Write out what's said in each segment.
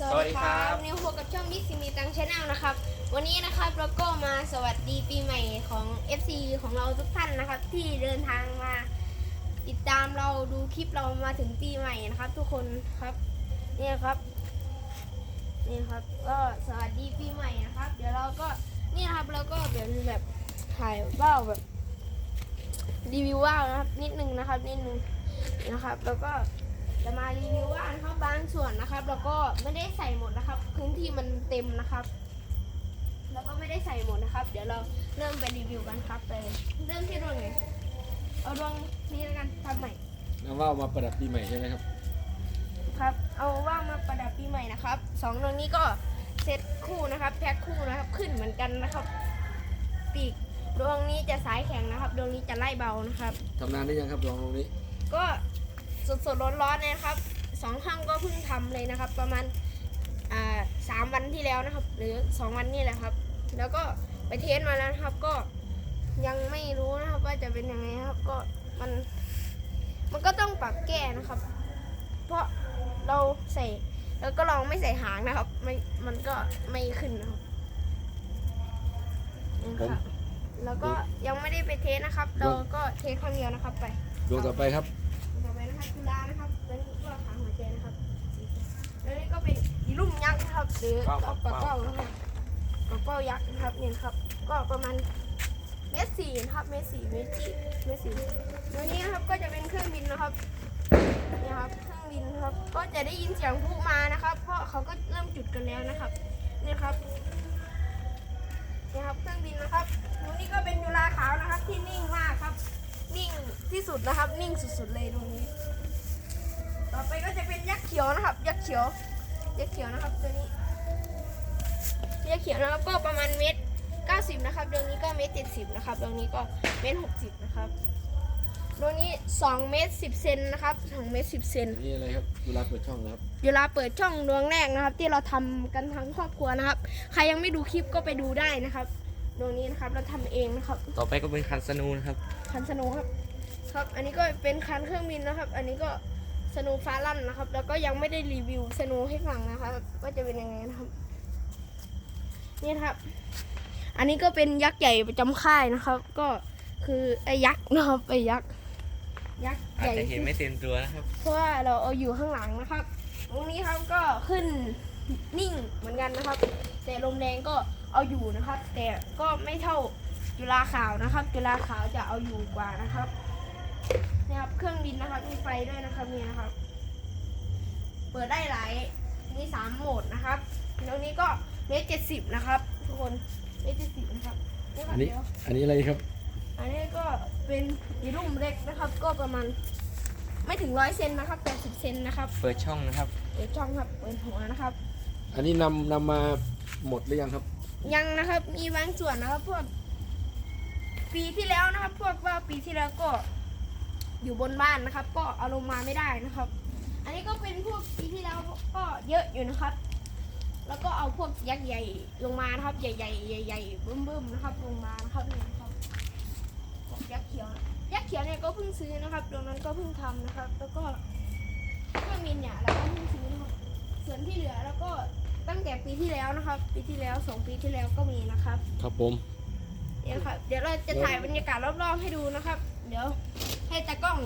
สวัสดีครับนิวพบกับช่องมิสซิมีตังชาแนลนะครับ วันนี้นะครับเราก็มาสวัสดีปีใหม่ของ FC ของเราทุกท่านนะครับ ที่เดินทางมา ติดตามเราดูคลิปเรามาถึงปีใหม่นะครับ ทุกคนครับนี่ครับนี่ครับก็สวัสดีปีใหม่นะครับ เดี๋ยวเราก็นี่ครับเราก็เป็นแบบถ่ายว่าวแบบรีวิวว่าวนะครับ นิดนึงนะครับนิดนึงนะครับ แล้วก็ จะมารีวิวว่านะครับบางส่วนนะครับ แล้วก็ไม่ได้ใส่หมดนะครับ พื้นที่มันเต็มนะครับ แล้วก็ไม่ได้ใส่หมดนะครับ เดี๋ยวเราเริ่มไปรีวิวกันครับไปเริ่มที่ดวงไหนเอาดวงนี้แล้วกันทำใหม่นำว่าวมาประดับปีใหม่ใช่ไหมครับ ครับ เอาว่างมาประดับปีใหม่นะครับสองดวงนี้ก็เซตคู่นะครับแพ็คคู่นะครับขึ้นเหมือนกันนะครับ ปีกดวงนี้จะสายแข็งนะครับ ดวงนี้จะไล่เบานะครับทำนานได้ยังครับลองตรงนี้ ก็ สดสดร้อนร้อนๆเลยนะครับสองข้างก็เพิ่งทำเลยนะครับ ประมาณอ่าสามวันที่แล้วนะครับ หรือสองวันนี่แหละครับ แล้วก็ไปเทสมาแล้วนะครับ ก็ยังไม่รู้นะครับ ว่าจะเป็นยังไงนะครับ ก็มันมันก็ต้องปรับแก้นะครับ เพราะเราใส่แล้วก็ลองไม่ใส่หางนะครับไม่มันก็ไม่ขึ้นนะครับนี่ครับแล้วก็ยังไม่ได้ไปเทสนะครับ เราก็เทสครั้งเดียวนะครับไปดวงต่อไปครับ แล้วนี่ก็เป็นอีลุ่มยักษ์นะครับหรือเป้าปะเป้าเป้านะครับปะเป้ายักษ์นะครับเนี่ยครับ ก็ประมาณเมตรสี่นะครับเมตรสี่เมตรสี่เมตรสี่ตัวนี้นะครับก็จะเป็นเครื่องบินนะครับเนี่ยครับเครื่องบินนะครับ ก็จะได้ยินเสียงพลุมานะครับ เพราะเขาก็เริ่มจุดกันแล้วนะครับเนี่ยครับเนี่ยครับเครื่องบินนะครับตัวนี้ก็เป็นจุฬาขาวนะครับที่นิ่งมากครับ นิ่งที่สุดนะครับ นิ่งสุดๆเลยตรงนี้ ไปก็จะเป็นยักษ์เขียวนะครับ ยักษ์เขียว ยักษ์เขียวนะครับตัวนี้ ยักษ์เขียวนะครับก็ประมาณเมตรเก้าสิบนะครับดวงนี้ก็เมตรเจ็ดสิบนะครับดวงนี้ก็เมตรหกสิบนะครับดวงนี้สองเมตรสิบเซนนะครับสองเมตรสิบเซนนี่อะไรครับเวลาเปิดช่องนะครับเวลาเปิดช่องดวงแรกนะครับ ที่เราทำกันทั้งครอบครัวนะครับ ใครยังไม่ดูคลิปก็ไปดูได้นะครับดวงนี้นะครับเราทำเองนะครับ ต่อไปก็เป็นคันสนูนะครับ คันสโนุครับ ครับ อันนี้ก็เป็นคันเครื่องบินนะครับ อันนี้ก็ สโนุฟ้าลั่นนะครับ แล้วก็ยังไม่ได้รีวิวสโนุให้ฟังนะครับว่าจะเป็นยังไงนะครับ นี่นะครับ อันนี้ก็เป็นยักษ์ใหญ่ประจำค่ายนะครับ ก็คือไอ้ยักษ์นะครับไอ้ยักษ์ยักษ์อาใหจญ่จะเห็นไม่เต็มตัวนะครับ เพราะว่าเราเอาอยู่ข้างหลังนะครับ ตรงนี้ครับก็ขึ้นนิ่งเหมือนกันนะครับ แต่ลมแรงก็เอาอยู่นะครับ แต่ก็ไม่เท่าจุฬาขาวนะครับ จุฬาขาวจะเอาอยู่กว่านะครับเนี่ยครับ เครื่องบินนะครับ มีไฟด้วยนะครับเนี่ยนะครับ เปิดได้หลายมีสามโหมดนะครับแล้วนี้ก็เมตรเจ็ดสิบนะครับ ทุกคนเมตรเจ็ดสิบนะครับนี่คอัรับนนี้เดี๋ยวอันนี้อะไรครับ อันนี้ก็เป็นยีรุ่มเล็กนะครับ ก็ประมาณไม่ถึงร้อยเซนนะครับแปดสิบเซนนะครับ เปิดช่องนะครับ เปิดช่องครับ เปิดหัวนะครับ อันนี้นำนำมาหมดหรือยังครับ ยังนะครับ มีบางส่วนนะครับพวกปีที่แล้วนะครับ พวกว่าปีที่แล้วก็ อยู่บนบ้านนะครับ ก็เอาลงมาไม่ได้นะครับ อันนี้ก็เป็นพวกปีที่แล้วก็เยอะอยู่นะครับ แล้วก็เอาพวกยักษ์ใหญ่ลงมานะครับ ใหญ่ใหญ่ใหญ่ใหญ่ๆบึ้มๆนะครับ ลงมานะครับนี่นะครับพวกยักษ์เขียวนะยักษ์เขียวเนี่ยก็เพิ่งซื้อนะครับตรงนั้นก็เพิ่งทำนะครับ แล้วก็เครื่องบินเนี่ยเราก็เพิ่งซื้อนะครับส่วนที่เหลือแล้วก็ตั้งแต่ปีที่แล้วนะครับ ปีที่แล้วสองปีที่แล้วก็มีนะครับ ครับผม เดี๋ยวครับ เดี๋ยวเราจะถ่ายบรรยากาศรอบๆให้ดูนะครับ เดี๋ยว ให้ตากล้อง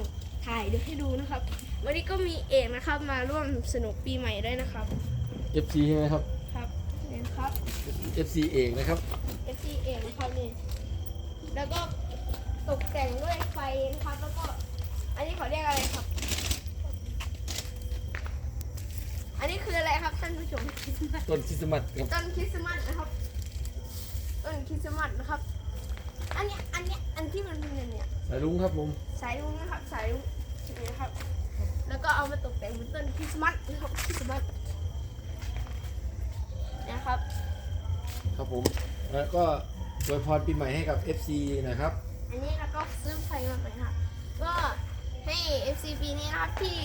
ถ่ายเดี๋ยวให้ดูนะครับ วันนี้ก็มีเอกนะครับ มาร่วมสนุกปีใหม่ด้วยนะครับ FC ใช่ไหมครับ ครับเนี่ยครับ FC เองนะครับ FC เอกนะครับนี่แล้วก็ตกแต่งด้วยไฟนะครับ แล้วก็อันนี้เขาเรียกอะไรครับ อันนี้คืออะไรครับท่านผู้ชม ต้นคริสต์มาสครับ ต้นคริสต์มาสนะครับ ต้นคริสต์มาสนะครับ อันเนี้ยอันเนี้ยอันที่มันเป็นเนี่ยสายลุงครับผมสายรุ้งนะครับสายรุ้งนี่นะครับ แล้วก็เอามาตกแต่งเป็นต้นคริสต์มาสนะครับคริสต์มาสนะครับ ครับผม แล้วก็อวยพรปีใหม่ให้กับ FC นะครับ อันนี้แล้วก็ซื้อไฟมาใหม่ครับก็ให้ FC ปีนี้นะครับที่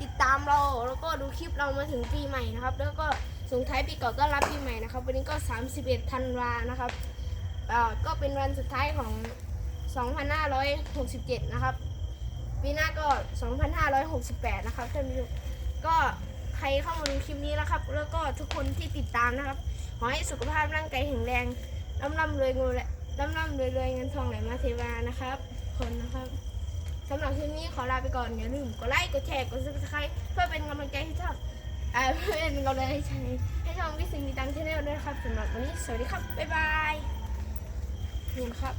ติดตามเราแล้วก็ดูคลิปเรามาถึงปีใหม่นะครับ แล้วก็ส่งท้ายปีเก่าต้อนรับปีใหม่นะครับ วันนี้ก็ 31ธันวานะครับ อ่าก็เป็นวันสุดท้ายของ 2567 นะครับ ปีหน้าก็ 2568 นะครับท่านผู้ชมก็ใครเข้ามาดูคลิปนี้แล้วครับ แล้วก็ทุกคนที่ติดตามนะครับ ขอให้สุขภาพร่างกายแข็งแรงร่ำร่ำรวยเงินร่ำร่ำรวยรวยเงินทองไหลมาเทวานะครับ คนนะครับสำหรับคลิปนี้ขอลาไปก่อนอย่าลืมกดไลค์กดแชร์กดซับสไครต์เพื่อเป็นกำลังใจให้ช่องเพื่อเป็นกำลังใจให้ช่องวิสิงมีตังชาแนลด้วยนะครับสำหรับวันนี้สวัสดีครับบ๊ายบาย นี่ะครับ